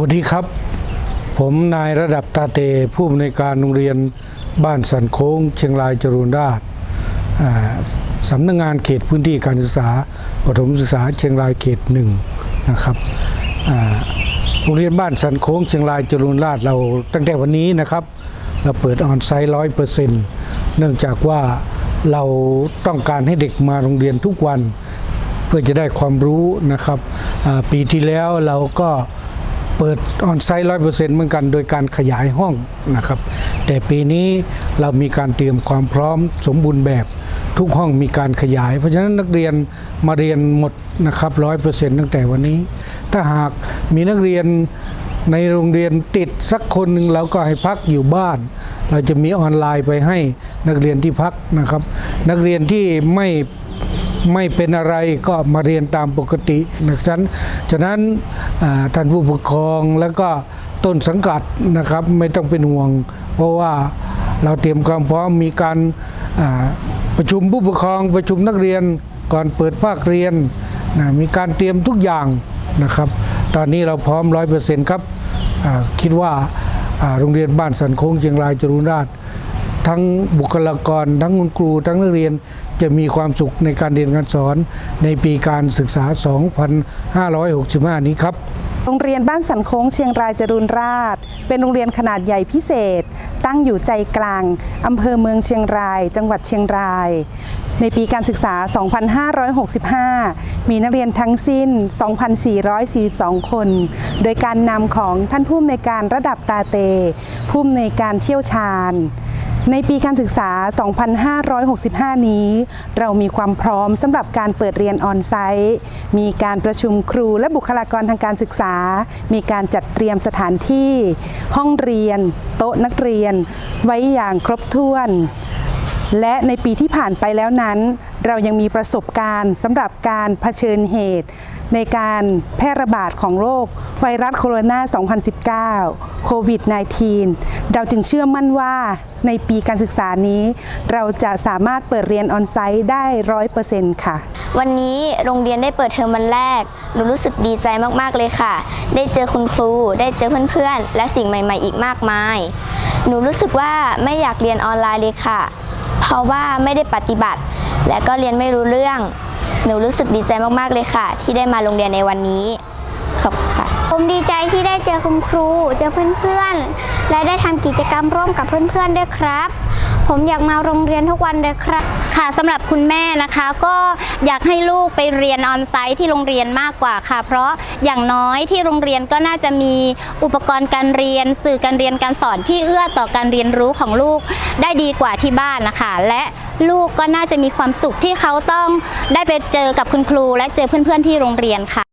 วัสดีครับ ผมนายระดับตาเต ผู้อำนวยการโรงเรียนบ้านสันโค้ง เชียงรายจรูนราษฎร์อ่าสำนักงานเขตพื้นที่การศึกษาประถมศึกษาเชียงรายเขตหนึ่งนะครับโรงเรียนบ้านสันโค้งเชียงรายจรูนราษฎร์เราตั้งแต่วันนี้นะครับ เราเปิดออนไซต์ร้อยเปอร์เซ็นต์เนื่องจากว่าเราต้องการให้เด็กมาโรงเรียนทุกวัน เพื่อจะได้ความรู้นะครับปีที่แล้วเราก็ เปิดออนไซต์ร้อยเปอร์เซ็นต์เหมือนกันโดยการขยายห้องนะครับ แต่ปีนี้เรามีการเตรียมความพร้อมสมบูรณ์แบบทุกห้องมีการขยาย เพราะฉะนั้นนักเรียนมาเรียนหมดนะครับร้อยเปอร์เซ็นต์ตั้งแต่วันนี้ ถ้าหากมีนักเรียนในโรงเรียนติดสักคนหนึ่งเราก็ให้พักอยู่บ้าน เราจะมีออนไลน์ไปให้นักเรียนที่พักนะครับ นักเรียนที่ไม่ ไม่เป็นอะไรก็มาเรียนตามปกตินะฉะนั้นฉะนั้นท่านผู้ปกครองแล้วก็ต้นสังกัดนะครับไม่ต้องเป็นห่วง เพราะว่าเราเตรียมความพร้อมมีการประชุมผู้ปกครองประชุมนักเรียนก่อนเปิดภาคเรียนนะมีการเตรียมทุกอย่างนะครับ ตอนนี้เราพร้อมร้อยเปอร์เซ็นต์ครับคิดว่าโรงเรียนบ้านสันโค้งเชียงรายจรุนราษฎร์ ทั้งบุคลากร ทั้งคุณครู ทั้งนักเรียนจะมีความสุขในการเรียนการสอนในปีการศึกษา 2565 นี้ครับโรงเรียนบ้านสันโค้งเชียงรายจรุนราษฎร์เป็นโรงเรียนขนาดใหญ่พิเศษ ตั้งอยู่ใจกลางอำเภอเมืองเชียงราย จังหวัดเชียงราย ในปีการศึกษา 2565 มีนักเรียนทั้งสิ้น 2,442 คน โดยการนำของท่านผู้อำนวยการระดับตาเต ผู้อำนวยการเชี่ยวชาญ ในปีการศึกษา 2565 นี้ เรามีความพร้อมสำหรับการเปิดเรียนออนไซต์ มีการประชุมครูและบุคลากรทางการศึกษา มีการจัดเตรียมสถานที่ ห้องเรียน โต๊ะนักเรียน ไว้อย่างครบถ้วน และในปีที่ผ่านไปแล้วนั้น เรายังมีประสบการณ์สำหรับการเผชิญเหตุ ในการแพร่ระบาดของโรคไวรัสโคโรนา 2019 โควิด -19 เราจึงเชื่อมั่นว่า ในปีการศึกษานี้ เราจะสามารถเปิดเรียนออนไซต์ได้ร้อยเปอร์เซ็นต์ค่ะ วันนี้โรงเรียนได้เปิดเทอมวันแรก หนูรู้สึกดีใจมากๆเลยค่ะ ได้เจอคุณครู ได้เจอเพื่อนๆ และสิ่งใหม่ ๆ อีกมากมาย หนูรู้สึกว่าไม่อยากเรียนออนไลน์เลยค่ะ เพราะว่าไม่ได้ปฏิบัติ และก็เรียนไม่รู้เรื่อง หนูรู้สึกดีใจมากๆเลยค่ะ ที่ได้มาโรงเรียนในวันนี้ ผมดีใจที่ได้เจอคุณครู เจอเพื่อนๆ และได้ทำกิจกรรมร่วมกับเพื่อนๆด้วยครับ ผมอยากมาโรงเรียนทุกวันเลยครับ ค่ะสำหรับคุณแม่นะคะก็อยากให้ลูกไปเรียนออนไซต์ที่โรงเรียนมากกว่าค่ะ เพราะอย่างน้อยที่โรงเรียนก็น่าจะมีอุปกรณ์การเรียน สื่อการเรียนการสอนที่เอื้อต่อการเรียนรู้ของลูกได้ดีกว่าที่บ้านนะคะ และลูกก็น่าจะมีความสุขที่เขาต้องได้ไปเจอกับคุณครู และเจอเพื่อนๆที่โรงเรียนค่ะ